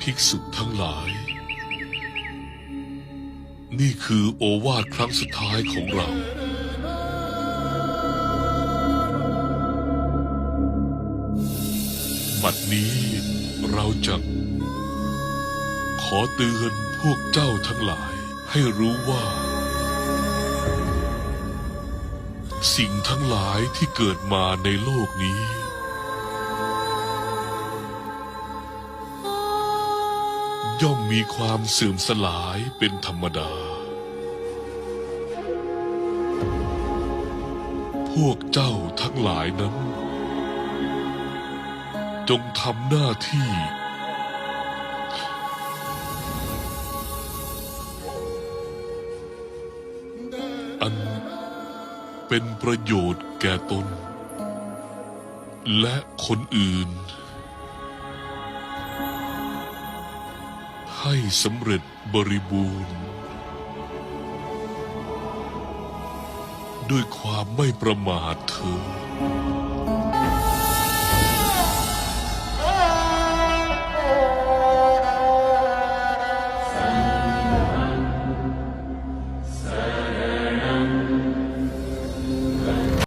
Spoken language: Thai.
ภิกษุทั้งหลาย นี่คือโอวาทครั้งสุดท้ายของเรา บัดนี้เราจะขอเตือนพวกเจ้าทั้งหลายให้รู้ว่า สิ่งทั้งหลายที่เกิดมาในโลกนี้ ย่อมมีความเสื่อมสลายเป็นธรรมดา พวกเจ้าทั้งหลายนั้น จงทำหน้าที่ อันเป็นประโยชน์แก่ตน และคนอื่น ให้สำเร็จบริบูรณ์ ด้วยความไม่ประมาทเธอ